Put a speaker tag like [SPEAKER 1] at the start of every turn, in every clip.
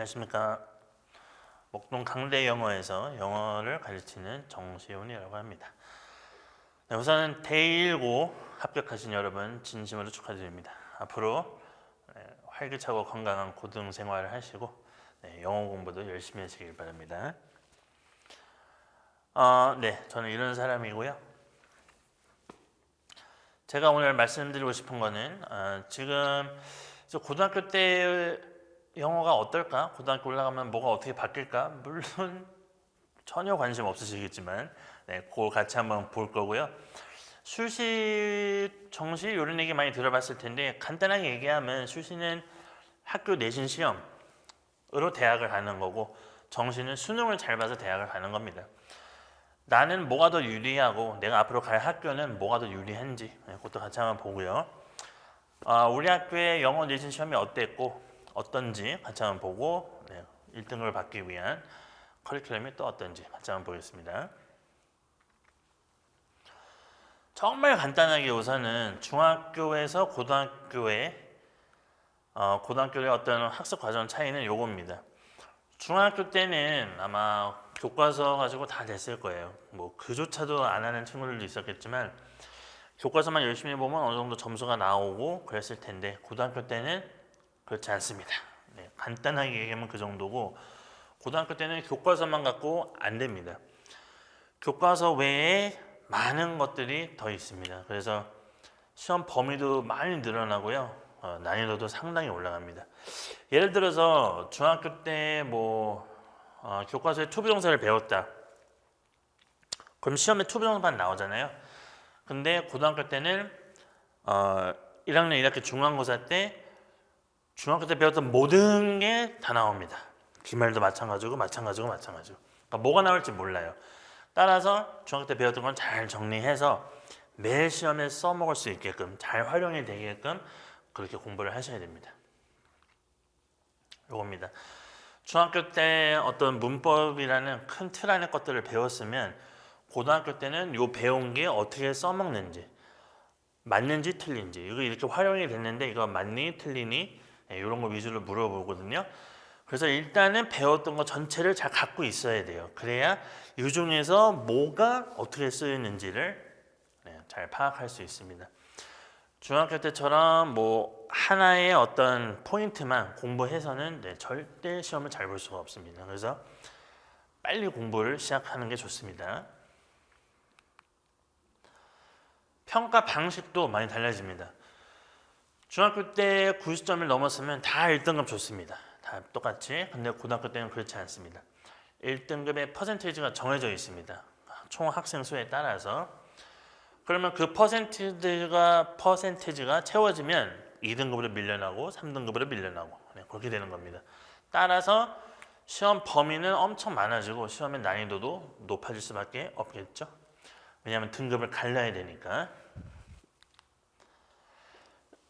[SPEAKER 1] 안녕하십니까. 목동 강대 영어에서 영어를 가르치는 정시훈이라고 합니다. 네, 우선 대1고 합격하신 여러분 진심으로 축하드립니다. 앞으로 네, 활기차고 건강한 고등 생활을 하시고 네, 영어 공부도 열심히 하시길 바랍니다. 어, 네, 저는 이런 사람이고요. 제가 오늘 말씀드리고 싶은 거는 어, 지금 고등학교 때 영어가 어떨까? 고등학교 올라가면 뭐가 어떻게 바뀔까? 물론 전혀 관심 없으시겠지만 네, 그걸 같이 한번 볼 거고요. 수시, 정시 이런 얘기 많이 들어봤을 텐데 간단하게 얘기하면 수시는 학교 내신 시험으로 대학을 가는 거고 정시는 수능을 잘 봐서 대학을 가는 겁니다. 나는 뭐가 더 유리하고 내가 앞으로 갈 학교는 뭐가 더 유리한지 네, 그것도 같이 한번 보고요. 아, 우리 학교의 영어 내신 시험이 어땠고 어떤지 같이 한번 보고 네, 1등을 받기 위한 커리큘럼이 또 어떤지 같이 한번 보겠습니다. 정말 간단하게 우선은 중학교에서 고등학교에 어, 고등학교의 어떤 학습 과정 차이는 요겁니다. 중학교 때는 아마 교과서 가지고 다 됐을 거예요. 뭐 그조차도 안 하는 친구들도 있었겠지만 교과서만 열심히 보면 어느 정도 점수가 나오고 그랬을 텐데 고등학교 때는 그렇지 않습니다. 네, 간단하게 얘기하면 그 정도고 고등학교 때는 교과서만 갖고 안 됩니다. 교과서 외에 많은 것들이 더 있습니다. 그래서 시험 범위도 많이 늘어나고요. 어, 난이도도 상당히 올라갑니다. 예를 들어서 중학교 때뭐 어, 교과서에 투부정사를 배웠다. 그럼 시험에 투부정사만 나오잖아요. 근데 고등학교 때는 어, 1학년 1학기 중간고사 때 중학교 때 배웠던 모든 게 다 나옵니다. 기말도 마찬가지고 마찬가지고 마찬가지고. 그러니까 뭐가 나올지 몰라요. 따라서 중학교 때 배웠던 건 잘 정리해서 매일 시험에 써먹을 수 있게끔 잘 활용이 되게끔 그렇게 공부를 하셔야 됩니다. 요겁니다. 중학교 때 어떤 문법이라는 큰 틀 안의 것들을 배웠으면 고등학교 때는 요 배운 게 어떻게 써먹는지 맞는지 틀린지 이거 이렇게 활용이 됐는데 이거 맞니 틀리니 이런 네, 거 위주로 물어보거든요. 그래서 일단은 배웠던 거 전체를 잘 갖고 있어야 돼요. 그래야 이 중에서 뭐가 어떻게 쓰이는지를 네, 잘 파악할 수 있습니다. 중학교 때처럼 뭐 하나의 어떤 포인트만 공부해서는 네, 절대 시험을 잘 볼 수가 없습니다. 그래서 빨리 공부를 시작하는 게 좋습니다. 평가 방식도 많이 달라집니다. 중학교 때 90점을 넘었으면 다 1등급 좋습니다. 다 똑같이. 근데 고등학교 때는 그렇지 않습니다. 1등급의 퍼센테이지가 정해져 있습니다. 총 학생 수에 따라서. 그러면 그 퍼센티지가 퍼센테이지가 채워지면 2등급으로 밀려나고 3등급으로 밀려나고 네, 그렇게 되는 겁니다. 따라서 시험 범위는 엄청 많아지고 시험의 난이도도 높아질 수밖에 없겠죠. 왜냐하면 등급을 갈라야 되니까.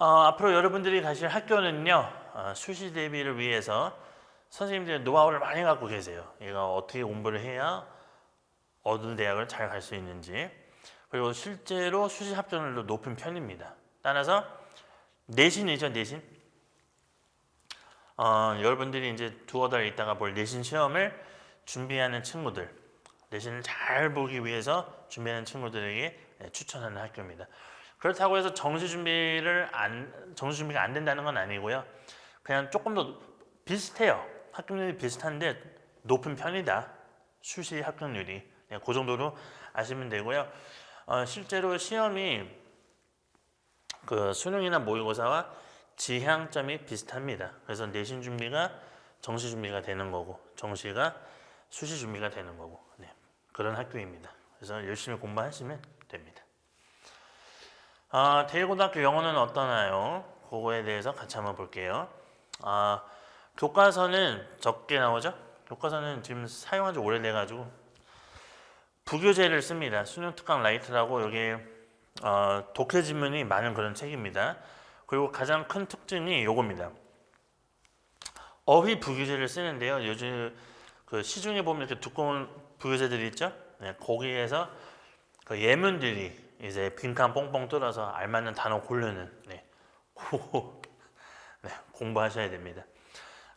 [SPEAKER 1] 어, 앞으로 여러분들이 가실 학교는요 어, 수시 대비를 위해서 선생님들의 노하우를 많이 갖고 계세요. 얘가 어떻게 공부를 해야 어느 대학을 잘 갈 수 있는지 그리고 실제로 수시 합격률도 높은 편입니다. 따라서 내신이죠 내신. 어, 여러분들이 이제 두어 달 있다가 볼 내신 시험을 준비하는 친구들 내신을 잘 보기 위해서 준비하는 친구들에게 네, 추천하는 학교입니다. 그렇다고 해서 정시 준비를 안 정시 준비가 안 된다는 건 아니고요. 그냥 조금 더 비슷해요. 합격률이 비슷한데 높은 편이다. 수시 합격률이 네, 그 정도로 아시면 되고요. 어, 실제로 시험이 그 수능이나 모의고사와 지향점이 비슷합니다. 그래서 내신 준비가 정시 준비가 되는 거고 정시가 수시 준비가 되는 거고 네, 그런 학교입니다. 그래서 열심히 공부하시면. 아, 대일고등학교 영어는 어떠나요? 그거에 대해서 같이 한번 볼게요. 아, 교과서는 적게 나오죠? 교과서는 지금 사용한 지 오래돼가지고 부교재를 씁니다. 수능 특강 라이트라고 여기 어, 독해 지문이 많은 그런 책입니다. 그리고 가장 큰 특징이 요겁니다. 어휘 부교재를 쓰는데요. 요즘 그 시중에 보면 이렇게 두꺼운 부교재들이 있죠? 네, 거기에서 그 예문들이 이제 빈칸 뽕뽕 뚫어서 알맞는 단어 고르는 네. 네, 공부하셔야 됩니다.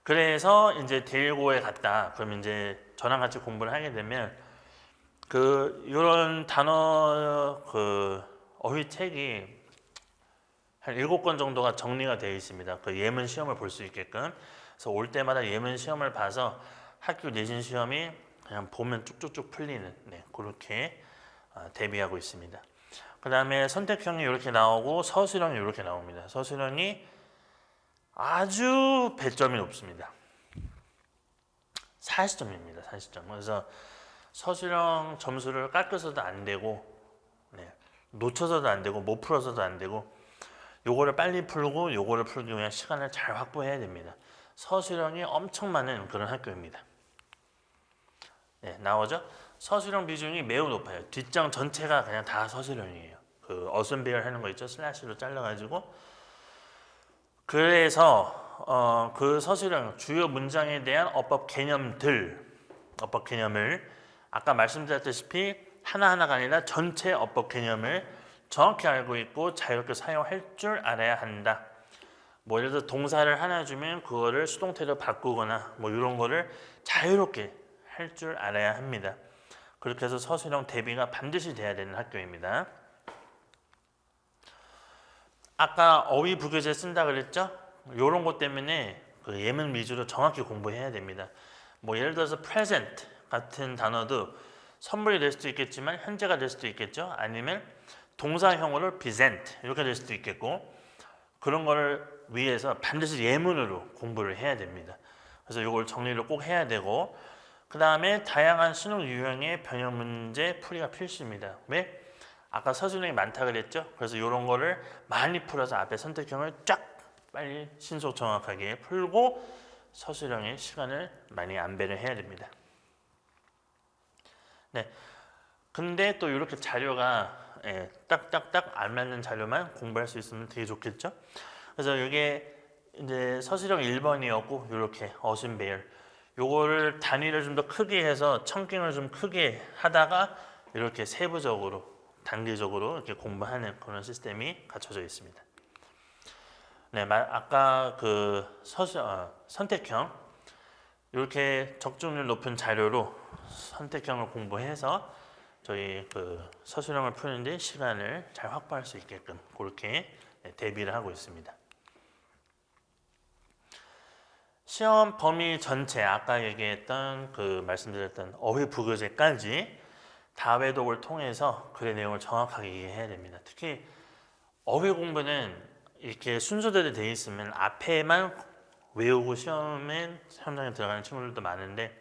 [SPEAKER 1] 그래서 이제 대일고에 갔다. 그럼 이제 저랑 같이 공부를 하게 되면 그 이런 단어 그 어휘 책이 한 일곱 권 정도가 정리가 되어 있습니다. 그 예문 시험을 볼 수 있게끔. 그래서 올 때마다 예문 시험을 봐서 학교 내신 시험이 그냥 보면 쭉쭉쭉 풀리는 네, 그렇게 아, 대비하고 있습니다. 그 다음에 선택형이 이렇게 나오고 서술형이 이렇게 나옵니다. 서술형이 아주 배점이 높습니다. 40점입니다. 40점. 그래서 서술형 점수를 깎여서도 안 되고 네, 놓쳐서도 안 되고 못 풀어서도 안 되고 요거를 빨리 풀고 요거를 풀기 위한 시간을 잘 확보해야 됩니다. 서술형이 엄청 많은 그런 학교입니다. 네, 나오죠? 서술형 비중이 매우 높아요. 뒷장 전체가 그냥 다 서술형이에요. 그 어순배열 하는 거 있죠? 슬래시로 잘라가지고 그래서 어, 그 서술형 주요 문장에 대한 어법 개념들 어법 개념을 아까 말씀드렸다시피 하나하나가 아니라 전체 어법 개념을 정확히 알고 있고 자유롭게 사용할 줄 알아야 한다. 뭐 예를 들어 동사를 하나 주면 그거를 수동태로 바꾸거나 뭐 이런 거를 자유롭게 할 줄 알아야 합니다. 그렇게 해서 서술형 대비가 반드시 돼야 되는 학교입니다. 아까 어휘 부교재 쓴다 그랬죠? 이런 것 때문에 그 예문 위주로 정확히 공부해야 됩니다. 뭐 예를 들어서 present 같은 단어도 선물이 될 수도 있겠지만 현재가 될 수도 있겠죠. 아니면 동사형으로 present 이렇게 될 수도 있겠고 그런 거를 위해서 반드시 예문으로 공부를 해야 됩니다. 그래서 이걸 정리를 꼭 해야 되고 그 다음에 다양한 수능 유형의 변형 문제 풀이가 필수입니다. 왜? 아까 서술형이 많다 그랬죠? 그래서 이런 거를 많이 풀어서 앞에 선택형을 쫙 빨리 신속 정확하게 풀고 서술형의 시간을 많이 안배를 해야 됩니다. 네. 근데 또 이렇게 자료가 예, 딱딱딱 안 맞는 자료만 공부할 수 있으면 되게 좋겠죠? 그래서 이게 이제 서술형 1번이었고 이렇게 어순 배열 요거를 단위를 좀 더 크게 해서 청킹을 좀 크게 하다가 이렇게 세부적으로 단계적으로 이렇게 공부하는 그런 시스템이 갖춰져 있습니다. 네, 마- 아까 그 서술 어, 선택형 이렇게 적중률 높은 자료로 선택형을 공부해서 저희 그 서술형을 푸는데 시간을 잘 확보할 수 있게끔 그렇게 네, 대비를 하고 있습니다. 시험 범위 전체 아까 얘기했던 그 말씀드렸던 어휘 부교재까지 다회독을 통해서 글의 내용을 정확하게 이해해야 됩니다. 특히 어휘 공부는 이렇게 순서대로 돼 있으면 앞에만 외우고 시험에 현장에 들어가는 친구들도 많은데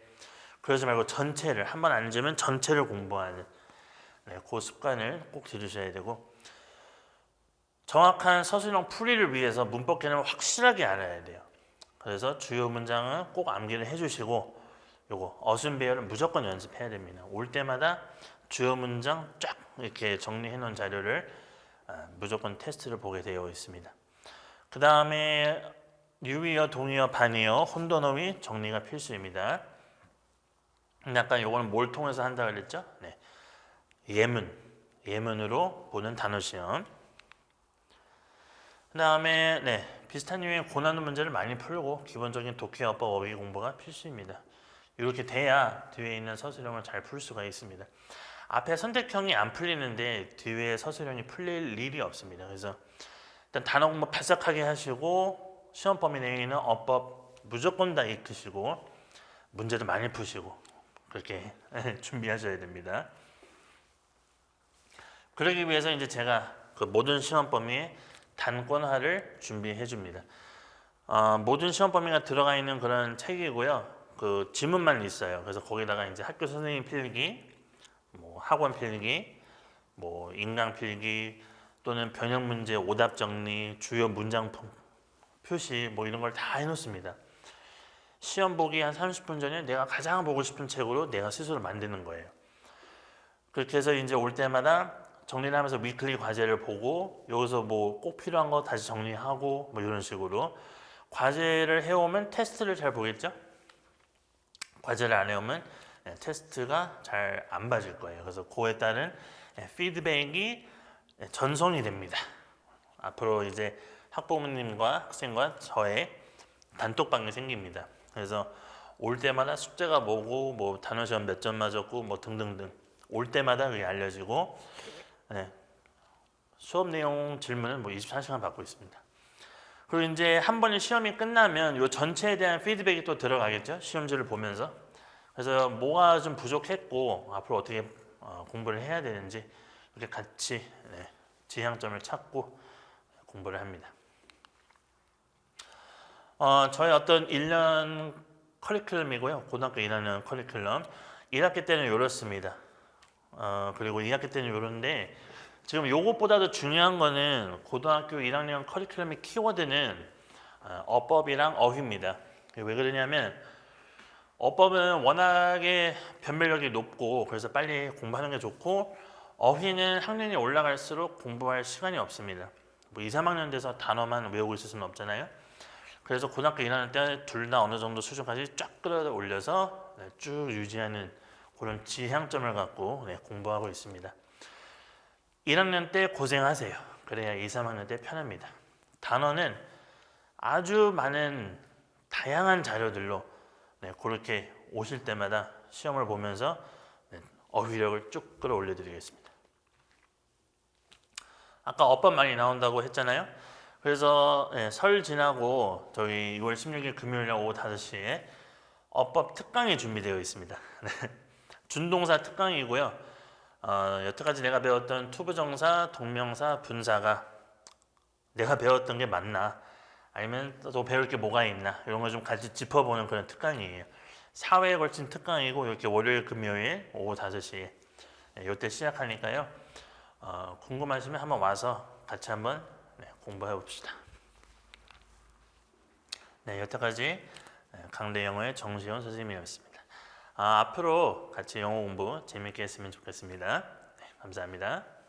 [SPEAKER 1] 그러지 말고 전체를 한 번 앉으면 전체를 공부하는 네, 그 습관을 꼭 들으셔야 되고 정확한 서술형 풀이를 위해서 문법 개념을 확실하게 알아야 돼요. 그래서 주요 문장은 꼭 암기를 해주시고 요거 어순 배열은 무조건 연습해야 됩니다. 올 때마다 주요 문장 쫙 이렇게 정리해 놓은 자료를 아, 무조건 테스트를 보게 되어 있습니다. 그 다음에 유의어, 동의어, 반의어, 혼돈어휘 정리가 필수입니다. 아까 요거는 뭘 통해서 한다 그랬죠? 네. 예문, 예문으로 보는 단어 시험. 그 다음에 네, 비슷한 유형의 고난도 문제를 많이 풀고 기본적인 독해어법 어휘 공부가 필수입니다. 이렇게 돼야 뒤에 있는 서술형을 잘 풀 수가 있습니다. 앞에 선택형이 안 풀리는데 뒤에 서술형이 풀릴 일이 없습니다. 그래서 일단 단어 공부 바싹하게 하시고 시험 범위 내에 있는 어법 무조건 다 익히시고 문제도 많이 푸시고 그렇게 준비하셔야 됩니다. 그러기 위해서 이제 제가 그 모든 시험 범위에 단권화를 준비해 줍니다. 어, 모든 시험 범위가 들어가 있는 그런 책이고요. 그 지문만 있어요. 그래서 거기다가 이제 학교 선생님 필기, 뭐 학원 필기, 뭐 인강 필기 또는 변형 문제 오답 정리, 주요 문장 표- 표시 뭐 이런 걸 다 해놓습니다. 시험 보기 한 30분 전에 내가 가장 보고 싶은 책으로 내가 스스로 만드는 거예요. 그렇게 해서 이제 올 때마다 정리를 하면서 위클리 과제를 보고 여기서 뭐 꼭 필요한 거 다시 정리하고 뭐 이런 식으로 과제를 해오면 테스트를 잘 보겠죠? 과제를 안 해오면 네, 테스트가 잘 안 봐질 거예요. 그래서 그에 따른 네, 피드백이 네, 전송이 됩니다. 앞으로 이제 학부모님과 학생과 저의 단톡방이 생깁니다. 그래서 올 때마다 숙제가 뭐고 뭐 단어 시험 몇 점 맞았고 뭐 등등등 올 때마다 그게 알려지고 네. 수업 내용 질문은 뭐 24시간 받고 있습니다. 그리고 이제 한 번의 시험이 끝나면 요 전체에 대한 피드백이 또 들어가겠죠. 시험지를 보면서. 그래서 뭐가 좀 부족했고 앞으로 어떻게 어, 공부를 해야 되는지 이렇게 같이 네, 지향점을 찾고 공부를 합니다. 어, 저희 어떤 1년 커리큘럼이고요. 고등학교 1학년 커리큘럼. 1학기 때는 이렇습니다. 어, 그리고 2학기 때는 이런데 지금 요것보다도 중요한 거는 고등학교 1학년 커리큘럼의 키워드는 어, 어법이랑 어휘입니다. 왜 그러냐면 어법은 워낙에 변별력이 높고 그래서 빨리 공부하는 게 좋고 어휘는 학년이 올라갈수록 공부할 시간이 없습니다. 뭐 2, 3학년 돼서 단어만 외우고 있을 수는 없잖아요. 그래서 고등학교 1학년 때 둘 다 어느 정도 수준까지 쫙 끌어올려서 네, 쭉 유지하는 그런 지향점을 갖고 네, 공부하고 있습니다. 1학년 때 고생하세요. 그래야 2, 3학년 때 편합니다. 단어는 아주 많은 다양한 자료들로 네, 그렇게 오실 때마다 시험을 보면서 네, 어휘력을 쭉 끌어올려 드리겠습니다. 아까 어법 많이 나온다고 했잖아요. 그래서 네, 설 지나고 저희 2월 16일 금요일 날 오후 5시에 어법 특강이 준비되어 있습니다. 네. 준동사 특강이고요. 어, 여태까지 내가 배웠던 투부정사, 동명사, 분사가 내가 배웠던 게 맞나? 아니면 또 배울 게 뭐가 있나? 이런 걸 좀 같이 짚어보는 그런 특강이에요. 사회에 걸친 특강이고 이렇게 월요일, 금요일 오후 5시에 네, 이때 시작하니까요. 어, 궁금하시면 한번 와서 같이 한번 네, 공부해 봅시다. 네, 여태까지 네, 강대 영어의 정시현 선생님이었습니다. 아, 앞으로 같이 영어 공부 재밌게 했으면 좋겠습니다. 네, 감사합니다.